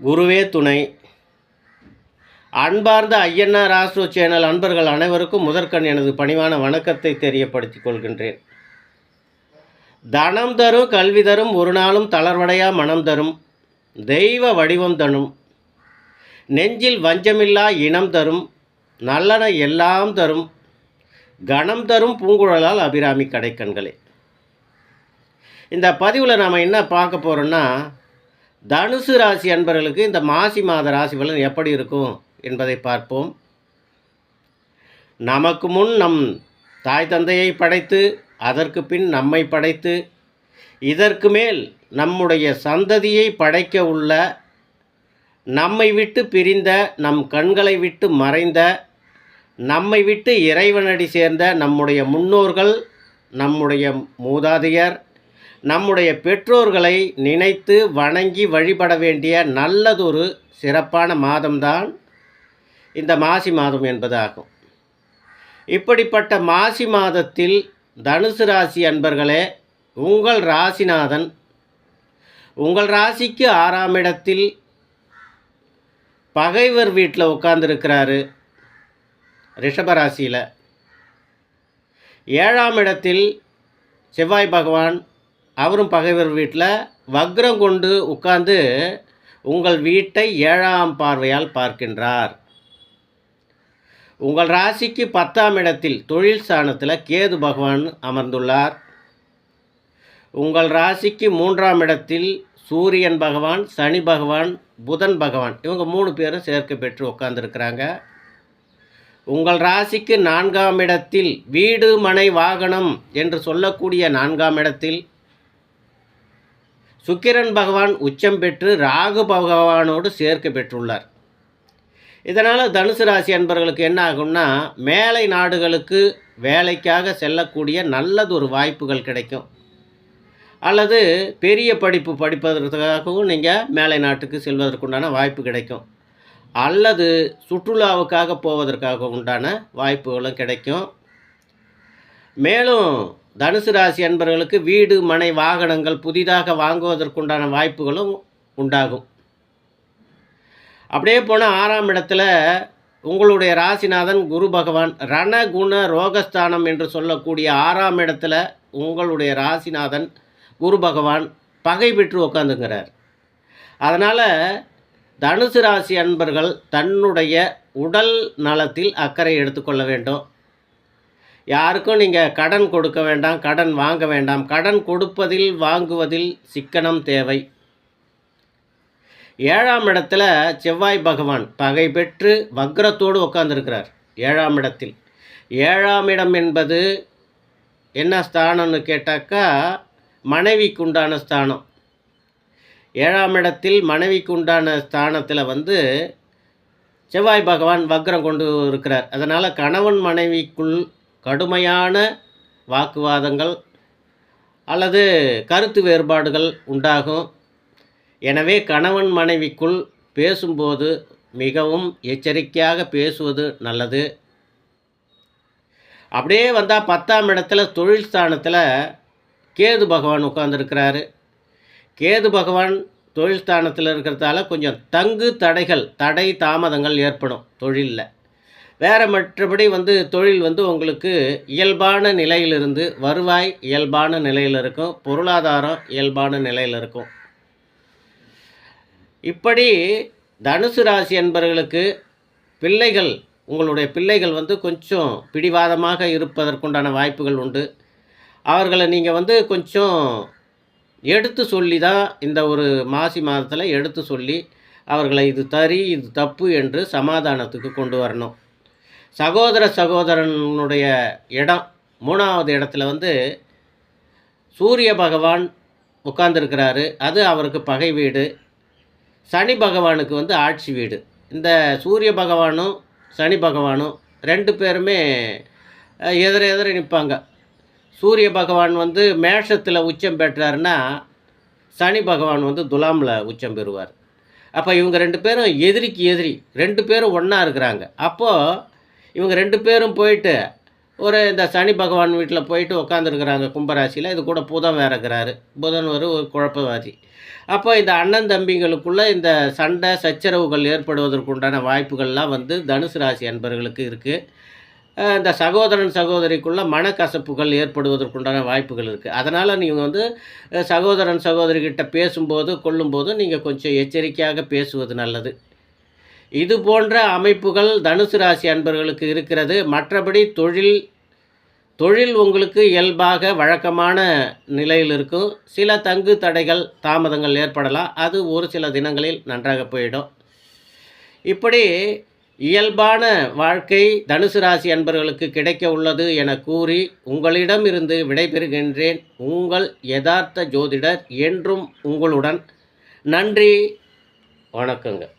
குருவே துணை. அன்பார்ந்த ஐயன்னார் ஆஸ்ட்ரோ சேனல் அன்பர்கள் அனைவருக்கும் முதற்கண் எனது பணிவான வணக்கத்தை தெரியப்படுத்திக் கொள்கின்றேன். தனம் தரும் கல்வி தரும் ஒரு நாளும் தளர்வடையா மனம் தரும் தெய்வ வடிவம் தரும் நெஞ்சில் வஞ்சமில்லா இனம் தரும் நல்லன எல்லாம் தரும் கணம் தரும் பூங்குழலால் அபிராமி கடைக்கண்களே. இந்த பதிவில் நாம் என்ன பார்க்க போகிறோன்னா தனுசு ராசி அன்பர்களுக்கு இந்த மாசி மாத ராசி பலன் எப்படி இருக்கும் என்பதை பார்ப்போம். நமக்கு முன் நம் தாய் தந்தையை படைத்து அதற்கு பின் நம்மை படைத்து இதற்கு மேல் நம்முடைய சந்ததியை படைக்க உள்ள நம்மை விட்டு பிரிந்த நம் கண்களை விட்டு மறைந்த நம்மை விட்டு இறைவனடி சேர்ந்த நம்முடைய முன்னோர்கள் நம்முடைய மூதாதையர் நம்முடைய பெற்றோர்களை நினைத்து வணங்கி வழிபட வேண்டிய நல்லதொரு சிறப்பான மாதம்தான் இந்த மாசி மாதம் என்பதாகும். இப்படிப்பட்ட மாசி மாதத்தில் தனுசு ராசி அன்பர்களே உங்கள் ராசிநாதன் உங்கள் ராசிக்கு ஆறாம் இடத்தில் பகைவர் வீட்டில் உட்கார்ந்துருக்கிறாரு. ரிஷபராசியில் ஏழாம் இடத்தில் செவ்வாய் பகவான் அவரும் பகைவர் வீட்டில் வக்ரம் கொண்டு உட்கார்ந்து உங்கள் வீட்டை ஏழாம் பார்வையால் பார்க்கின்றார். உங்கள் ராசிக்கு பத்தாம் இடத்தில் தொழில் ஸ்தானத்தில் கேது பகவான் அமர்ந்துள்ளார். உங்கள் ராசிக்கு மூன்றாம் இடத்தில் சூரியன் பகவான் சனி பகவான் புதன் பகவான் இவங்க மூணு பேரும் சேர்க்கை பெற்று உட்காந்துருக்கிறாங்க உங்கள் ராசிக்கு நான்காம் இடத்தில் வீடு மனை வாகனம் என்று சொல்லக்கூடிய நான்காம் இடத்தில் சுக்கிரன் பகவான் உச்சம் பெற்று ராகு பகவானோடு சேர்க்க பெற்றுள்ளார். இதனால் தனுசு ராசி அன்பர்களுக்கு என்ன ஆகும்னா மேலை நாடுகளுக்கு வேலைக்காக செல்லக்கூடிய நல்லதொரு வாய்ப்புகள் கிடைக்கும். அல்லது பெரிய படிப்பு படிப்பதற்காகவும் நீங்கள் மேலை நாட்டுக்கு செல்வதற்குண்டான வாய்ப்பு கிடைக்கும். அல்லது சுற்றுலாவுக்காக போவதற்காக உண்டான வாய்ப்புகளும் கிடைக்கும். மேலும் தனுசு ராசி அன்பர்களுக்கு வீடு மனை வாகனங்கள் புதிதாக வாங்குவதற்குண்டான வாய்ப்புகளும் உண்டாகும். அப்படியே போனால் ஆறாம் இடத்துல உங்களுடைய ராசிநாதன் குரு பகவான். ரணகுண ரோகஸ்தானம் என்று சொல்லக்கூடிய ஆறாம் இடத்துல உங்களுடைய ராசிநாதன் குரு பகவான் பகை பெற்று உட்காந்துங்கிறார் அதனால் தனுசு ராசி அன்பர்கள் தன்னுடைய உடல் நலத்தில் அக்கறை எடுத்துக்கொள்ள வேண்டும். யாருக்கும் நீங்கள் கடன் கொடுக்க வேண்டாம் கடன் வாங்க வேண்டாம். கடன் கொடுப்பதில் வாங்குவதில் சிக்கனம் தேவை. ஏழாம் இடத்துல செவ்வாய் பகவான் பகை பெற்று வக்ரத்தோடு உட்காந்துருக்கிறார் ஏழாம் இடத்தில். ஏழாம் இடம் என்பது என்ன ஸ்தானம்னு கேட்டாக்கா மனைவிக்கு உண்டான ஸ்தானம். ஏழாம் இடத்தில் மனைவிக்கு உண்டான ஸ்தானத்தில் வந்து செவ்வாய் பகவான் வக்ரம் கொண்டு இருக்கிறார். அதனால் கணவன் மனைவிக்குள் கடுமையான வாக்குவாதங்கள் அல்லது கருத்து வேறுபாடுகள் உண்டாகும். எனவே கணவன் மனைவிக்குள் பேசும்போது மிகவும் எச்சரிக்கையாக பேசுவது நல்லது. அப்படியே வந்தால் பத்தாம் இடத்துல தொழில் ஸ்தானத்தில் கேது பகவான் உட்கார்ந்துருக்கிறாரு. கேது பகவான் தொழில் ஸ்தானத்தில் இருக்கிறதால கொஞ்சம் தங்கு தடைகள் தடை தாமதங்கள் ஏற்படும் தொழிலில். வேறு மற்றபடி வந்து தொழில் வந்து உங்களுக்கு இயல்பான நிலையிலிருந்து வருவாய் இயல்பான நிலையில் இருக்கும் பொருளாதாரம் இயல்பான நிலையில் இருக்கும். இப்படி தனுசு ராசி என்பவர்களுக்கு பிள்ளைகள் உங்களுடைய பிள்ளைகள் வந்து கொஞ்சம் பிடிவாதமாக இருப்பதற்குண்டான வாய்ப்புகள் உண்டு. அவர்களை நீங்கள் வந்து கொஞ்சம் எடுத்து சொல்லி தான் இந்த ஒரு மாசி மாதத்தில் எடுத்து சொல்லி அவர்களை இது தரி இது தப்பு என்று சமாதானத்துக்கு கொண்டு வரணும். சகோதர சகோதரனுடைய இடம் மூணாவது இடத்துல வந்து சூரிய பகவான் உட்கார்ந்துருக்கிறாரு. அது அவருக்கு பகை வீடு. சனி பகவானுக்கு வந்து ஆட்சி வீடு. இந்த சூரிய பகவானும் சனி பகவானும் ரெண்டு பேருமே எதிர எதிர நிற்பாங்க. சூரிய பகவான் வந்து மேஷத்தில் உச்சம் பெற்றாருன்னா சனி பகவான் வந்து துலாமில் உச்சம் பெறுவார். அப்போ இவங்க ரெண்டு பேரும் எதிரிக்கு எதிரி ரெண்டு பேரும் ஒன்றா இருக்கிறாங்க. அப்போது இவங்க ரெண்டு பேரும் போயிட்டு ஒரு இந்த சனி பகவான் வீட்டில் போயிட்டு உட்காந்துருக்குறாங்க கும்பராசியில். இது கூட புதன் வேற இருக்கிறாரு. புதன் ஒரு ஒரு குழப்பவாதி. அப்போ இந்த அண்ணன் தம்பிங்களுக்குள்ளே இந்த சண்டை சச்சரவுகள் ஏற்படுவதற்குண்டான வாய்ப்புகள்லாம் வந்து தனுசு ராசி அன்பர்களுக்கு இருக்குது இந்த சகோதரன் சகோதரிக்குள்ளே மனக்கசப்புகள் ஏற்படுவதற்குண்டான வாய்ப்புகள் இருக்குது அதனால் நீங்கள் வந்து சகோதரன் சகோதரிகிட்ட பேசும்போது கொள்ளும்போது நீங்கள் கொஞ்சம் எச்சரிக்கையாக பேசுவது நல்லது. இது போன்ற அமைப்புகள் தனுசு ராசி அன்பர்களுக்கு இருக்கிறது. மற்றபடி தொழில் தொழில் உங்களுக்கு இயல்பாக வழக்கமான நிலையில் இருக்கும். சில தங்கு தடைகள் தாமதங்கள் ஏற்படலாம். அது ஒரு சில தினங்களில் நன்றாக போயிடும். இப்படி இயல்பான வாழ்க்கை தனுசு ராசி அன்பர்களுக்கு கிடைக்க உள்ளது என கூறி உங்களிடமிருந்து விடைபெறுகின்றேன். உங்கள் யதார்த்த ஜோதிடர் என்றும் உங்களுடன் நன்றி. வணக்கங்க.